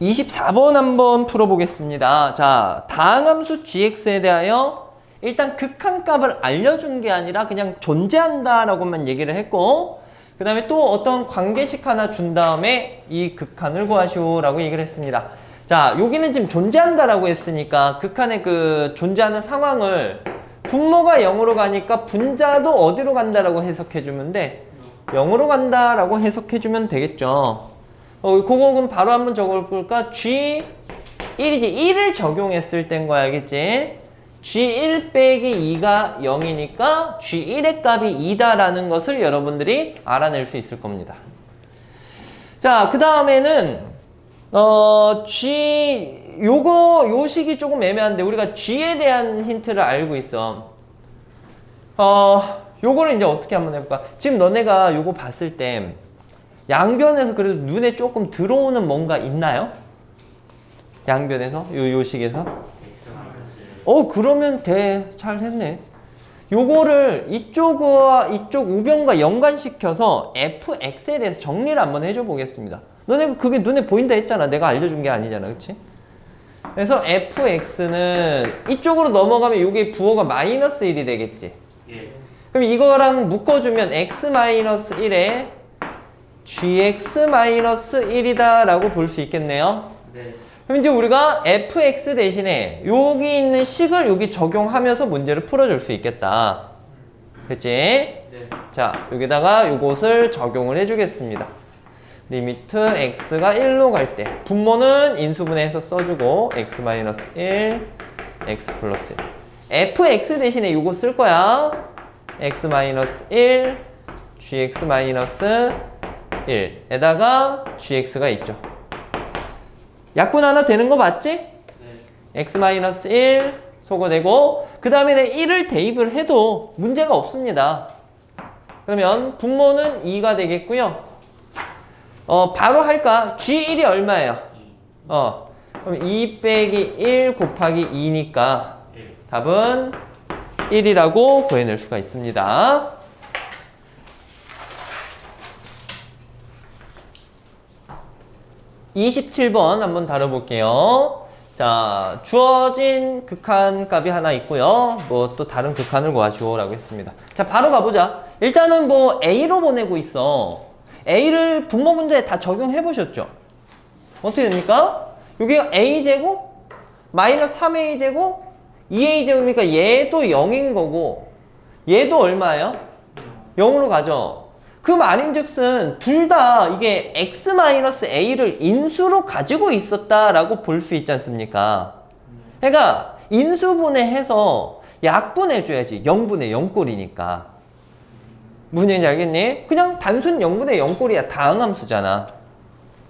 24번 한번 풀어보겠습니다. 자, 다항함수 gx에 대하여 일단 극한값을 알려준 게 아니라 그냥 존재한다라고만 얘기를 했고 그 다음에 또 어떤 관계식 하나 준 다음에 이 극한을 구하시오라고 얘기를 했습니다. 자, 여기는 지금 존재한다라고 했으니까 극한의 그 존재하는 상황을 분모가 0으로 가니까 분자도 어디로 간다라고 해석해주면 돼? 0으로 간다라고 해석해주면 되겠죠. 어, 그거 그럼 바로 한번 적어볼까? G 1이지. 1을 적용했을 땐 거야, 알겠지? G1 빼기 2가 0이니까 G1의 값이 2다라는 것을 여러분들이 알아낼 수 있을 겁니다. 자, 그 다음에는, 어, G, 요거, 요 식이 조금 애매한데, 우리가 G에 대한 힌트를 알고 있어. 어, 요거를 이제 어떻게 한번 해볼까? 지금 너네가 요거 봤을 때, 양변에서 그래도 눈에 조금 들어오는 뭔가 있나요? 양변에서? 요, 요 식에서? x 마이너스 어, 그러면 돼. 잘 했네. 요거를 이쪽과 이쪽 우변과 연관시켜서 fx에 대해서 정리를 한번 해줘 보겠습니다. 너네 그게 눈에 보인다 했잖아. 내가 알려준 게 아니잖아. 그치? 그래서 fx는 이쪽으로 넘어가면 이게 부호가 마이너스 1이 되겠지. 예 그럼 이거랑 묶어주면 x-1에 gx-1이다 라고 볼 수 있겠네요. 네. 그럼 이제 우리가 fx 대신에 여기 있는 식을 여기 적용하면서 문제를 풀어줄 수 있겠다. 그렇지? 네. 자, 여기다가 이것을 적용을 해주겠습니다. 리미트 x가 1로 갈 때 분모는 인수분해해서 써주고 x-1, x 플러스 1 fx 대신에 이거 쓸 거야. x-1, gx-1 에다가 gx가 있죠. 약분 하나 되는 거 맞지? 네. x-1 소거되고 그 다음에 1을 대입을 해도 문제가 없습니다. 그러면 분모는 2가 되겠고요. 어 바로 할까? g1이 얼마예요? 어 그럼 2 빼기 1 곱하기 2니까 1 답은 1이라고 구해낼 수가 있습니다. (27번) 한번 다뤄볼게요. 자, 주어진 극한 값이 하나 있고요. 뭐 또 다른 극한을 구하시오라고 했습니다. 자, 바로 가보자. 일단은 뭐 A로 보내고 있어. A를 분모 문제에 다 적용해 보셨죠? 어떻게 됩니까? 여기가 A제곱 마이너스 3A제곱 2A제곱이니까 얘도 0인 거고 얘도 얼마예요? 0으로 가죠. 그 말인즉슨 둘 다 이게 x-a를 인수로 가지고 있었다라고 볼 수 있지 않습니까? 그러니까 인수분해해서 약분해줘야지. 0분의 0꼴이니까. 무슨 얘기인지 알겠니? 그냥 단순 0분의 0꼴이야. 다항함수잖아.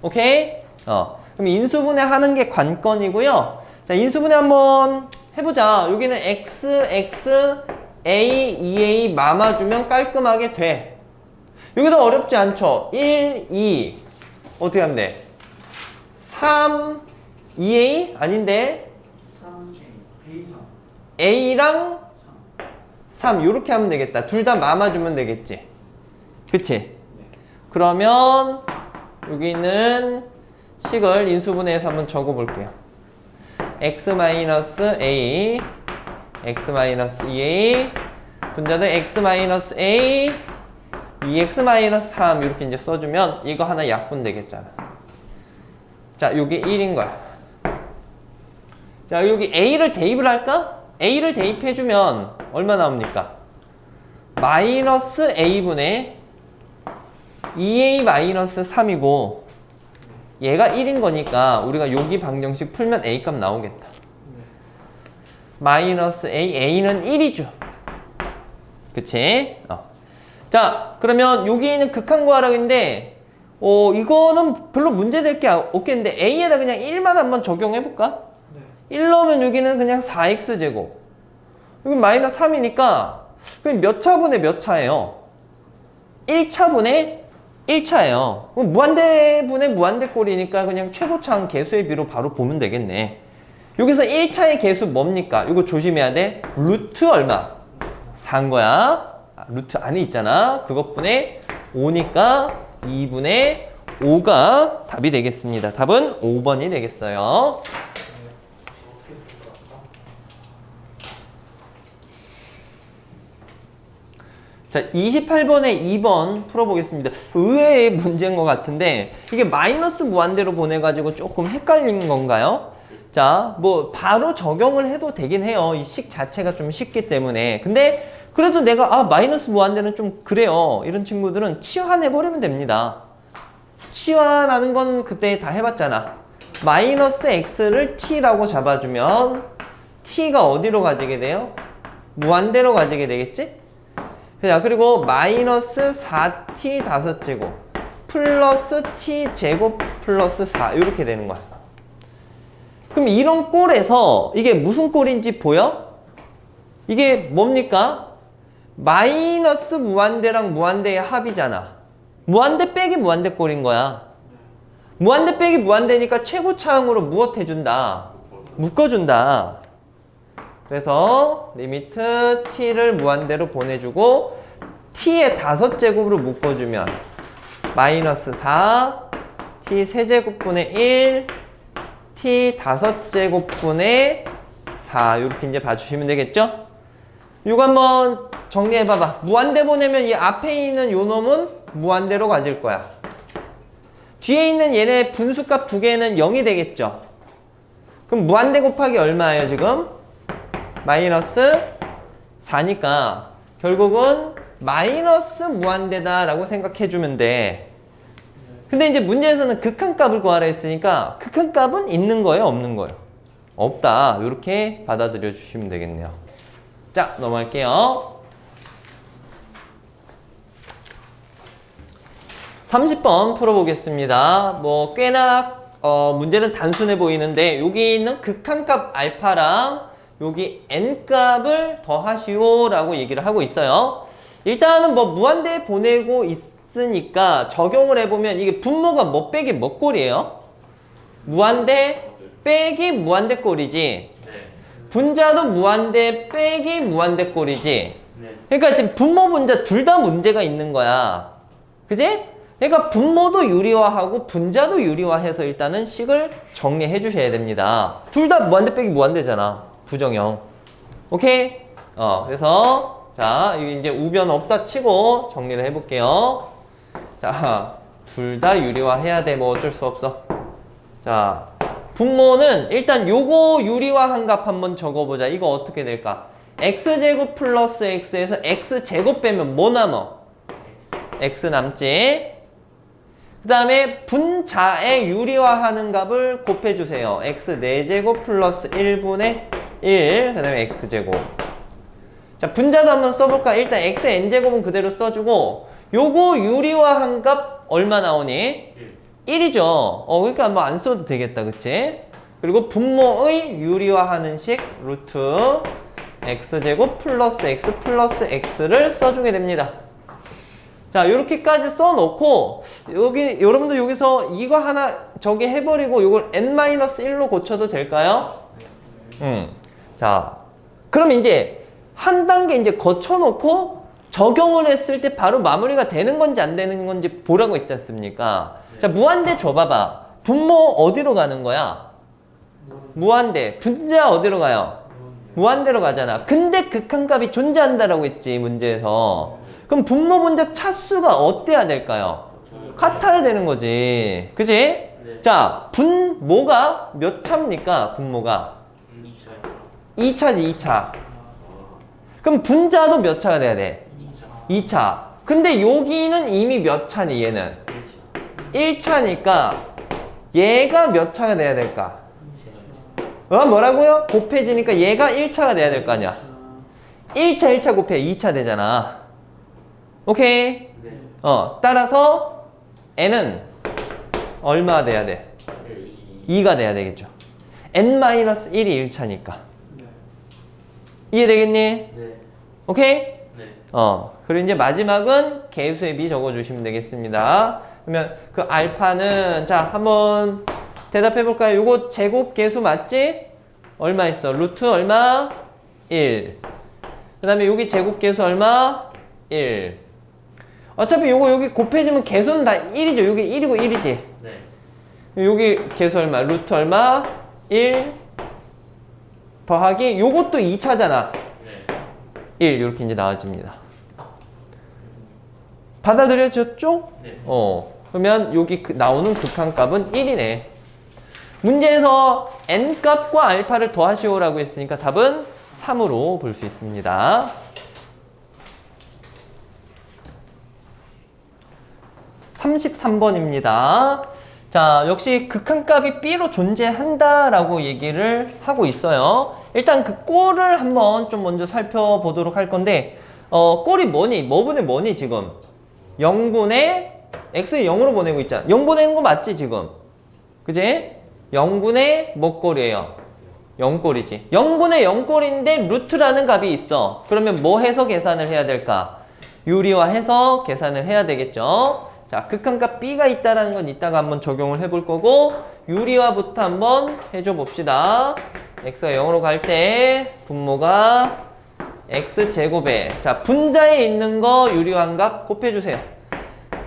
오케이? 어. 그럼 인수분해 하는 게 관건이고요. 자 인수분해 한번 해보자. 여기는 x, x, a, 2a 마마주면 깔끔하게 돼 여기도 어렵지 않죠? 1, 2 어떻게 하면 돼? 3, 2a 아닌데 3 A 3 a랑 3 이렇게 하면 되겠다. 둘 다 마마주면 되겠지. 그치? 그러면 여기 있는 식을 인수분해해서 한번 적어볼게요. x-a x-2a 분자들 x-a 2x-3 이렇게 이제 써주면 이거 하나 약분 되겠잖아. 자, 요게 1인 거야. 자, 여기 A를 대입을 할까? A를 대입해주면 얼마 나옵니까? 마이너스 A분의 2A 마이너스 3이고 얘가 1인 거니까 우리가 여기 방정식 풀면 A 값 나오겠다. 마이너스 A, A는 1이죠. 그치? 어. 자, 그러면 여기 있는 극한 구하라고 했는데 어, 이거는 별로 문제될 게 없겠는데 A에다 그냥 1만 한번 적용해 볼까? 1 넣으면 여기는 그냥 4x제곱. 여기 마이너스 3이니까 그럼 몇 차분의 몇 차예요? 1차분의 1차예요. 그럼 무한대분의 무한대꼴이니까 그냥 최고차항 개수의 비로 바로 보면 되겠네. 여기서 1차의 개수 뭡니까? 이거 조심해야 돼. 루트 얼마? 4인 거야. 아, 루트 안에 있잖아. 그것분의 5니까 2분의 5가 답이 되겠습니다. 답은 5번이 되겠어요. 자, 28번에 2번 풀어보겠습니다. 의외의 문제인 것 같은데, 이게 마이너스 무한대로 보내가지고 조금 헷갈린 건가요? 자, 뭐, 바로 적용을 해도 되긴 해요. 이 식 자체가 좀 쉽기 때문에. 근데, 그래도 내가, 아, 마이너스 무한대는 좀 그래요. 이런 친구들은 치환해버리면 됩니다. 치환하는 건 그때 다 해봤잖아. 마이너스 x를 t라고 잡아주면, t가 어디로 가지게 돼요? 무한대로 가지게 되겠지? 자, 그리고 마이너스 4t 다섯 제곱 플러스 t 제곱 플러스 4 이렇게 되는 거야. 그럼 이런 꼴에서 이게 무슨 꼴인지 보여? 이게 뭡니까? 마이너스 무한대랑 무한대의 합이잖아. 무한대 빼기 무한대 꼴인 거야. 무한대 빼기 무한대니까 최고차항으로 무엇 해준다? 묶어준다. 그래서 리미트 t를 무한대로 보내주고 t의 다섯 제곱으로 묶어주면 마이너스 4 t 세제곱분의 1 t 다섯 제곱분의 4 이렇게 이제 봐주시면 되겠죠? 이거 한번 정리해봐봐. 무한대 보내면 이 앞에 있는 요 놈은 무한대로 가질 거야. 뒤에 있는 얘네 분수값 두 개는 0이 되겠죠? 그럼 무한대 곱하기 얼마예요 지금? 마이너스 4니까 결국은 마이너스 무한대다라고 생각해주면 돼. 근데 이제 문제에서는 극한값을 구하라 했으니까 극한값은 있는 거예요, 없는 거예요? 없다. 이렇게 받아들여 주시면 되겠네요. 자, 넘어갈게요. 30번 풀어보겠습니다. 뭐 꽤나 어, 문제는 단순해 보이는데 여기 있는 극한값 알파랑 여기 n값을 더하시오 라고 얘기를 하고 있어요. 일단은 뭐 무한대 보내고 있으니까 적용을 해보면 이게 분모가 뭐 빼기 뭐 꼴이에요? 무한대 빼기 무한대 꼴이지. 네. 분자도 무한대 빼기 무한대 꼴이지. 네. 그러니까 지금 분모 분자 둘 다 문제가 있는 거야. 그지? 그러니까 분모도 유리화하고 분자도 유리화해서 일단은 식을 정리해 주셔야 됩니다. 둘 다 무한대 빼기 무한대잖아. 부정형. 오케이? 어, 그래서 자, 이제 우변 없다 치고 정리를 해 볼게요. 자, 둘 다 유리화해야 돼. 뭐 어쩔 수 없어. 자, 분모는 일단 요거 유리화한 값 한번 적어보자. 이거 어떻게 될까? x제곱 플러스 x에서 x제곱 빼면 뭐 남어? x 남지. 그 다음에 분자에 유리화하는 값을 곱해주세요. x 4제곱 플러스 1분의 1. 그 다음에 x제곱. 자, 분자도 한번 써볼까? 일단 x n제곱은 그대로 써주고 요거 유리화한 값 얼마 나오니? 1이죠. 어, 그러니까 뭐 안 써도 되겠다. 그치? 그리고 분모의 유리화하는 식 루트 x제곱 플러스 x 플러스 x를 써주게 됩니다. 자, 이렇게까지 써놓고 여기 여러분들 여기서 이거 하나 저기 해버리고 이걸 n-1로 고쳐도 될까요? 음. 자, 그럼 이제 한 단계 이제 거쳐놓고 적용을 했을 때 바로 마무리가 되는 건지 안 되는 건지 보라고 했지 않습니까? 자, 무한대 줘봐봐. 분모 어디로 가는 거야? 무한대. 분자 어디로 가요? 무한대로 가잖아. 근데 극한값이 존재한다라고 했지, 문제에서. 그럼 분모 분자 차수가 어때야 될까요? 같아야 되는 거지. 그지? 네. 자, 분모가 몇 차입니까? 분모가. 음, 2차요. 2차지, 2차. 그럼 분자도 몇 차가 돼야 돼? 2차. 2차. 근데 여기는 이미 몇 차니, 얘는? 1차. 1차니까 얘가 몇 차가 돼야 될까? 2차. 어, 뭐라고요? 곱해지니까 얘가 1차가 돼야 될 거 아니야? 1차, 1차 곱해 2차 되잖아. 오케이? 네. 어, 따라서 n은 얼마 돼야 돼? 2가 돼야 되겠죠. n-1이 1차니까. 이해되겠니? 네. 오케이? 네. 어, 그리고 이제 마지막은 개수의 비 적어주시면 되겠습니다. 그러면 그 알파는, 자, 한번 대답해 볼까요? 요거 제곱 개수 맞지? 얼마 있어? 루트 얼마? 1. 그 다음에 여기 제곱 개수 얼마? 1. 어차피 요거 여기 곱해지면 개수는 다 1이죠. 여기 1이고 1이지. 네. 여기 개수 얼마? 루트 얼마? 1 더하기 요것도 2차잖아. 네. 1 이렇게 이제 나와집니다. 받아들여졌죠? 네. 어. 그러면 여기 그- 나오는 극한값은 1이네. 문제에서 n 값과 알파를 더하시오라고 했으니까 답은 3으로 볼 수 있습니다. 삼십삼 번입니다 자, 역시 극한값이 B로 존재한다라고 얘기를 하고 있어요. 일단 그 꼴을 한번 좀 먼저 살펴보도록 할 건데, 어, 꼴이 뭐니? 뭐분의 뭐니, 지금? 0분의 x 0으로 보내고 있잖아. 0 보내는 거 맞지, 지금? 그지? 0분의 뭐 꼴이에요? 0꼴이지. 0분의 0꼴인데 루트라는 값이 있어. 그러면 뭐 해서 계산을 해야 될까? 유리화해서 계산을 해야 되겠죠. 자, 극한값 b가 있다라는 건 이따가 한번 적용을 해볼 거고 유리화부터 한번 해줘 봅시다. x가 0으로 갈 때 분모가 x 제곱에 자 분자에 있는 거 유리화한 값 곱해주세요.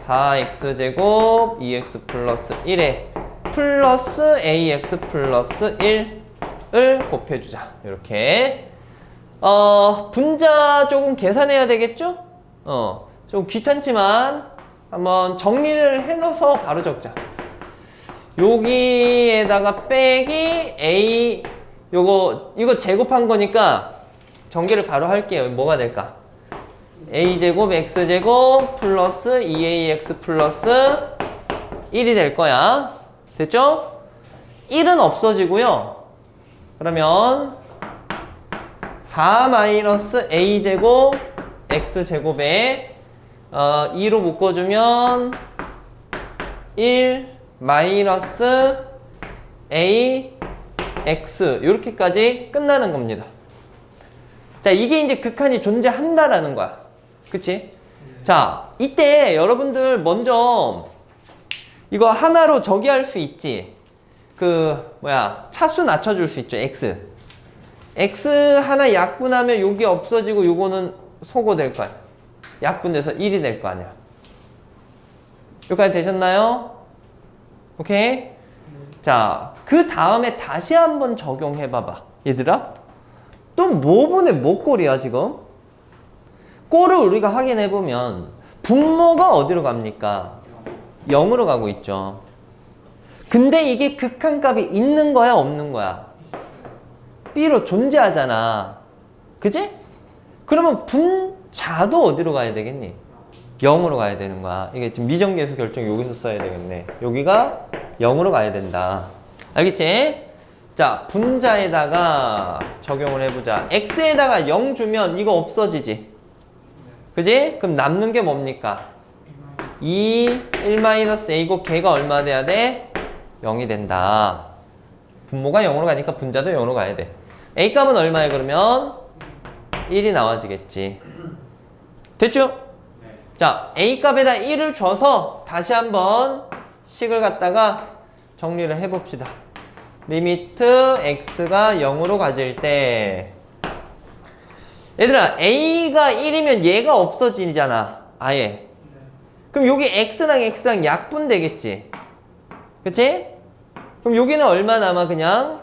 4x 제곱 2x 플러스 1에 플러스 ax 플러스 1을 곱해주자. 이렇게 어 분자 조금 계산해야 되겠죠? 어좀 귀찮지만 한번 정리를 해놓아서 바로 적자. 여기에다가 빼기 a 요거 이거 제곱한 거니까 전개를 바로 할게요. 뭐가 될까? a 제곱 x 제곱 플러스 2ax 플러스 1이 될 거야. 됐죠? 1은 없어지고요. 그러면 4 마이너스 a 제곱 x 제곱에 어, 2로 묶어주면 1 마이너스 a x 이렇게까지 끝나는 겁니다. 자 이게 이제 극한이 존재한다라는 거야. 그치? 자 이때 여러분들 먼저 이거 하나로 저기 할 수 있지. 그 뭐야 차수 낮춰줄 수 있죠 x. x 하나 약분하면 여기 없어지고 요거는 소거될 거야. 약분돼서 1이 될 거 아니야. 여기까지 되셨나요? 오케이? 자, 그 다음에 다시 한번 적용해 봐봐. 얘들아. 또 뭐분의 뭐 꼴이야, 지금? 꼴을 우리가 확인해 보면 분모가 어디로 갑니까? 0으로 가고 있죠. 근데 이게 극한값이 있는 거야, 없는 거야? B로 존재하잖아. 그지? 그러면 분자도 어디로 가야 되겠니? 0으로 가야 되는 거야. 이게 지금 미정계수 결정 여기서 써야 되겠네. 여기가 0으로 가야 된다. 알겠지? 자, 분자에다가 적용을 해보자. x에다가 0 주면 이거 없어지지. 그지? 그럼 남는 게 뭡니까? 2, 1-a고 걔가 얼마 돼야 돼? 0이 된다. 분모가 0으로 가니까 분자도 0으로 가야 돼. a 값은 얼마에 그러면? 1이 나와지겠지. 됐죠? 네. 자, a 값에다 1을 줘서 다시 한번 식을 갖다가 정리를 해봅시다. 리미트 x가 0으로 가질 때. 얘들아 a가 1이면 얘가 없어지잖아. 아예. 그럼 여기 x랑 x랑 약분 되겠지? 그치? 그럼 여기는 얼마 남아 그냥?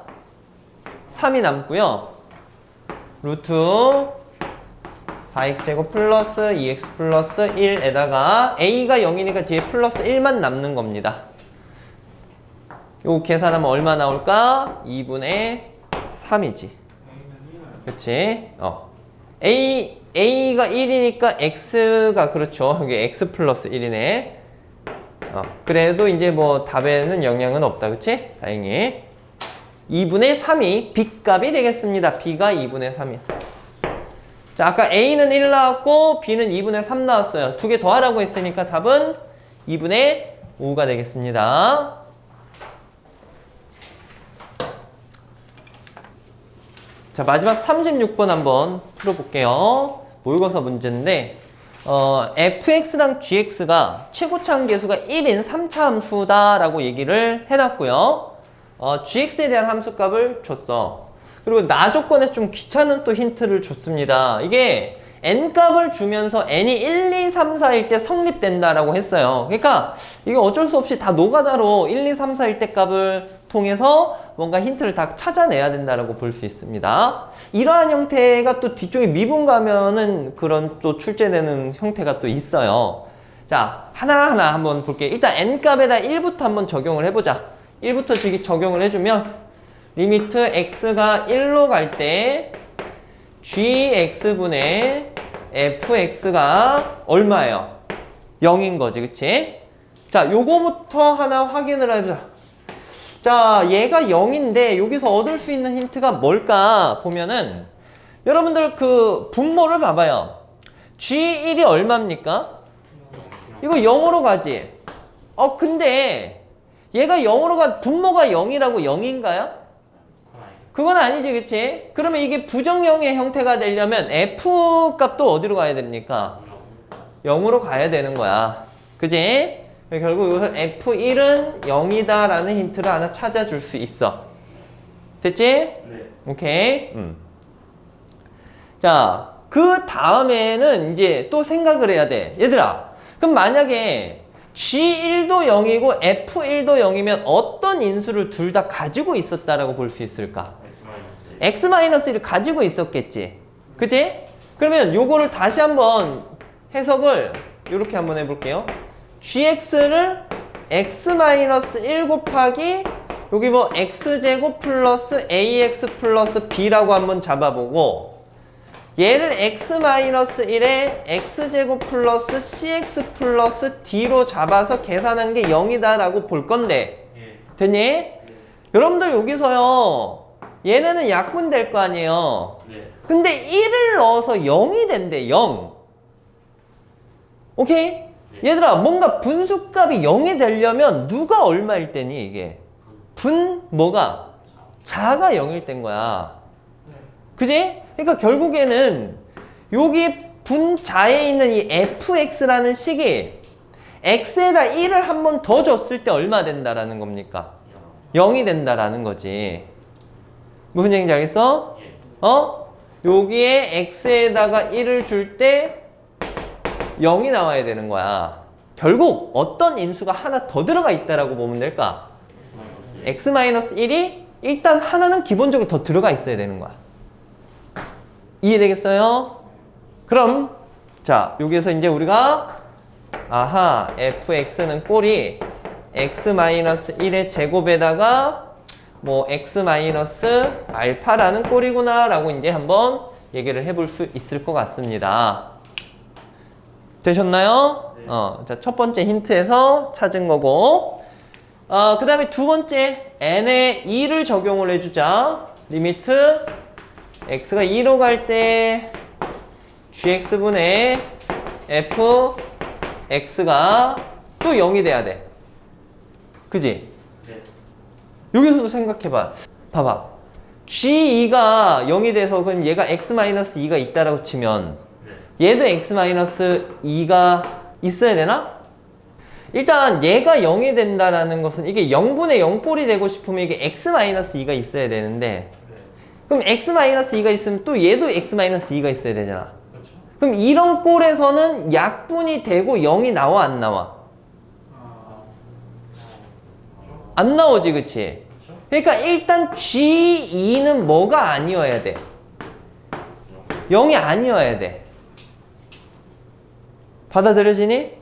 3이 남고요. 루트 4x제곱 플러스 2x 플러스 1에다가 a가 0이니까 뒤에 플러스 1만 남는 겁니다 요 계산하면 얼마 나올까? 2분의 3이지. 그치? 어. A, A가 1이니까 X가 그렇죠. 여기 X 플러스 1이네. 어. 그래도 이제 뭐 답에는 영향은 없다. 그치? 다행히. 2분의 3이 B 값이 되겠습니다. B가 2분의 3이야. 자, 아까 A는 1 나왔고 B는 2분의 3 나왔어요. 두 개 더하라고 했으니까 답은 2분의 5가 되겠습니다. 자, 마지막 36번 한번 풀어볼게요. 모의고사 문제인데, 어, fx랑 gx가 최고차항 계수가 1인 3차 함수다라고 얘기를 해놨고요. 어, gx에 대한 함수값을 줬어. 그리고 나 조건에서 좀 귀찮은 또 힌트를 줬습니다. 이게 n 값을 주면서 n이 1, 2, 3, 4일 때 성립된다라고 했어요. 그러니까 이거 어쩔 수 없이 다 노가다로 1, 2, 3, 4일 때 값을 통해서 뭔가 힌트를 다 찾아내야 된다라고 볼 수 있습니다. 이러한 형태가 또 뒤쪽에 미분 가면은 그런 또 출제되는 형태가 또 있어요. 자, 하나하나 한번 볼게요. 일단 n 값에다 1부터 한번 적용을 해보자. 1부터 저기 적용을 해주면 리미트 x가 1로 갈때 gx분의 fx가 얼마예요? 0인 거지, 그치? 자, 요거부터 하나 확인을 해보자. 자, 얘가 0인데 여기서 얻을 수 있는 힌트가 뭘까 보면은 여러분들 그 분모를 봐봐요. g1이 얼마입니까? 이거 0으로 가지. 어, 근데 얘가 0으로 가 분모가 0이라고 0인가요? 그건 아니지, 그치? 그러면 이게 부정형의 형태가 되려면 f 값도 어디로 가야 됩니까? 0으로 가야 되는 거야. 그지? 결국 여기서 f1은 0이다 라는 힌트를 하나 찾아줄 수 있어. 됐지? 네. 오케이. 음. 자, 그 다음에는 이제 또 생각을 해야 돼. 얘들아, 그럼 만약에 G1도 0이고 F1도 0이면 어떤 인수를 둘 다 가지고 있었다라고 볼 수 있을까? X 마이너스 1. X-1을 가지고 있었겠지. 그지? 그러면 요거를 다시 한번 해석을 이렇게 한번 해볼게요. gx를 x-1 곱하기 여기 뭐 x제곱 플러스 ax 플러스 b라고 한번 잡아보고 얘를 x-1에 x제곱 플러스 cx 플러스 d로 잡아서 계산한 게 0이다 라고 볼 건데 예. 됐니? 네. 여러분들 여기서요 얘네는 약분 될 거 아니에요 네. 근데 1을 넣어서 0이 된대 0 오케이? 얘들아 뭔가 분수값이 0이 되려면 누가 얼마일 때니 이게 분 뭐가 자가 0일 땐 거야 그지? 그러니까 결국에는 여기 분자에 있는 이 fx라는 식이 x에다 1을 한 번 더 줬을 때 얼마 된다라는 겁니까? 0이 된다라는 거지. 무슨 얘기인지 알겠어? 예. 어? 여기에 x에다가 1을 줄 때 0이 나와야 되는 거야. 결국 어떤 인수가 하나 더 들어가 있다라고 보면 될까? X 마이너스 1. x-1이 일단 하나는 기본적으로 더 들어가 있어야 되는 거야. 이해되겠어요? 그럼 자 여기에서 이제 우리가 아하 fx는 꼴이 x-1의 제곱에다가 뭐 x-알파라는 꼴이구나 라고 이제 한번 얘기를 해볼 수 있을 것 같습니다. 되셨나요? 네. 어, 자, 첫 번째 힌트에서 찾은 거고, 어, 그 다음에 두 번째, n에 2를 적용을 해주자. 리미트, x가 2로 갈 때, gx분의 f, x가 또 0이 돼야 돼. 그지? 네. 여기서도 생각해봐. 봐봐. g2가 0이 돼서 그럼 얘가 x-2가 있다라고 치면, 네. 얘도 x-2가 있어야 되나? 일단 얘가 0이 된다라는 것은 이게 0분의 0꼴이 되고 싶으면 이게 x-2가 있어야 되는데 네. 그럼 x-2가 있으면 또 얘도 x-2가 있어야 되잖아. 그렇죠. 그럼 이런 꼴에서는 약분이 되고 0이 나와 안 나와? 아. 안 나오지 그치? 그러니까 일단 G2는 뭐가 아니어야 돼? 0이 아니어야 돼. 받아들여지니? 네.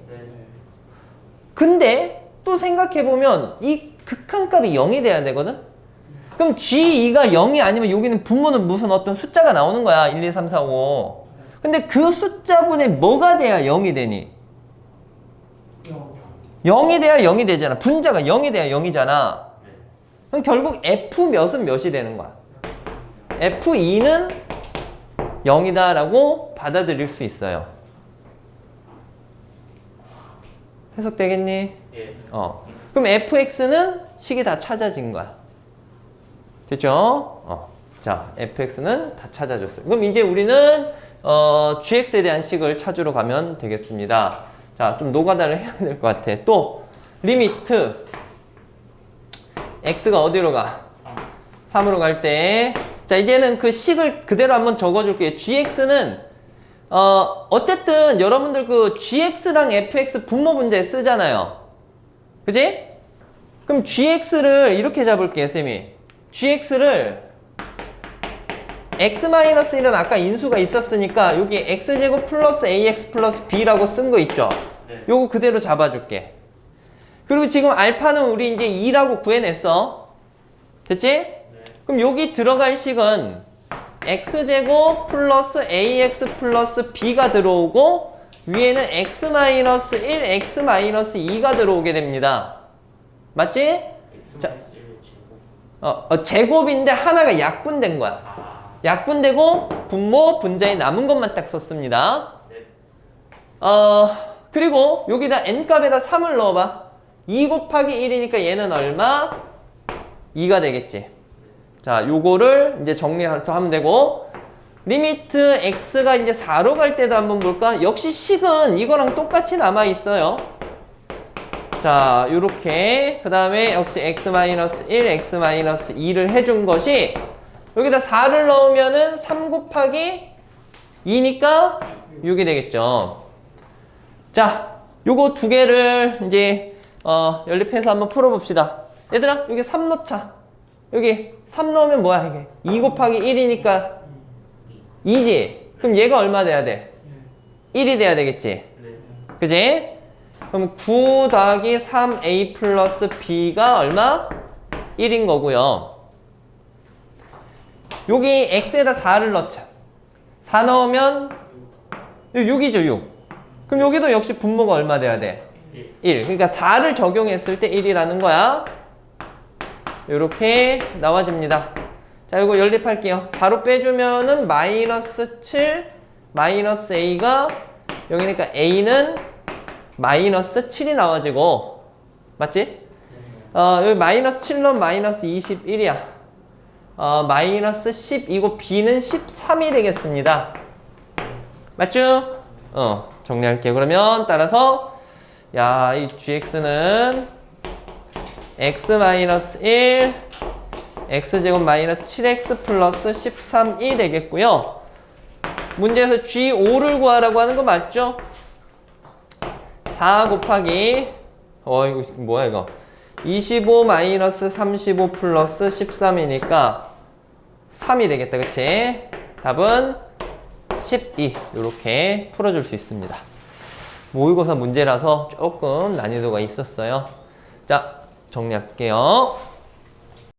근데 또 생각해보면 이 극한값이 0이 돼야 되거든? 그럼 G2가 0이 아니면 여기는 분모는 무슨 어떤 숫자가 나오는 거야. 1, 2, 3, 4, 5. 근데 그 숫자분의 뭐가 돼야 0이 되니? 0이 돼야 0이 되잖아. 분자가 0이 돼야 0이잖아. 네. 그럼 결국 F 몇은 몇이 되는 거야? F2는 0이다 라고 받아들일 수 있어요. 해석되겠니? 예. 어. 그럼 fx는 식이 다 찾아진 거야. 됐죠? 어. 자, fx는 다 찾아졌어요. 그럼 이제 우리는 어, gx에 대한 식을 찾으러 가면 되겠습니다. 자, 좀 노가다를 해야 될 것 같아. 또 리미트 x가 어디로 가? 3. 3으로 갈 때. 자, 이제는 그 식을 그대로 한번 적어줄게요. gx는 어, 어쨌든 여러분들 그 gx랑 fx 분모 문제 쓰잖아요. 그지? 그럼 gx를 이렇게 잡을게요, 쌤이. gx를 x-1은 아까 인수가 있었으니까 여기 x제곱 플러스 ax 플러스 b라고 쓴 거 있죠? 네. 요거 그대로 잡아줄게. 그리고 지금 알파는 우리 이제 2라고 구해냈어. 됐지? 네. 그럼 여기 들어갈 식은 x제곱 플러스 ax 플러스 b가 들어오고 위에는 x 마이너스 1, x 마이너스 2가 들어오게 됩니다. 맞지? 자. 마이너스 1 제곱. 어, 어, 제곱인데 하나가 약분된 거야. 아. 약분되고 분모 분자에 남은 것만 딱 썼습니다. 네. 어, 그리고 여기다 n값에다 3을 넣어봐. 2 곱하기 1이니까 얘는 얼마? 2가 되겠지. 자, 요거를 이제 정리하면 되고, 리미트 x가 이제 4로 갈 때도 한번 볼까? 역시 식은 이거랑 똑같이 남아 있어요. 자, 요렇게. 그 다음에 역시 x-1, x-2를 해준 것이 여기다 4를 넣으면은 3 곱하기 2니까 6이 되겠죠. 자, 요거 두 개를 이제 어, 연립해서 한번 풀어봅시다. 얘들아, 여기 3 넣자. 여기 3 넣으면 뭐야 이게? 2 곱하기 1이니까 2지? 그럼 얘가 얼마 돼야 돼? 1이 돼야 되겠지? 네. 그지? 그럼 9 더하기 3a 플러스 b가 얼마? 1인 거고요. 여기 x에다 4를 넣자. 4 넣으면 6이죠, 6. 그럼 여기도 역시 분모가 얼마 돼야 돼? 1. 1. 그러니까 4를 적용했을 때 1이라는 거야. 이렇게 나와집니다. 자, 이거 연립할게요. 바로 빼주면은 마이너스 7, 마이너스 a가 여기니까 a는 마이너스 7이 나와지고 맞지? 어, 여기 마이너스 7은 마이너스 21이야. 어, 마이너스 10 이거 b는 13이 되겠습니다. 맞죠? 어, 정리할게요. 그러면 따라서 야, 이 gx는 x-1 x제곱 마이너스 7x 플러스 13이 되겠고요. 문제에서 g5를 구하라고 하는 거 맞죠? 4 곱하기 어 이거 뭐야 이거 25 마이너스 35 플러스 13이니까 3이 되겠다 그치? 답은 12 이렇게 풀어줄 수 있습니다 모의고사 문제라서 조금 난이도가 있었어요. 자 정리할게요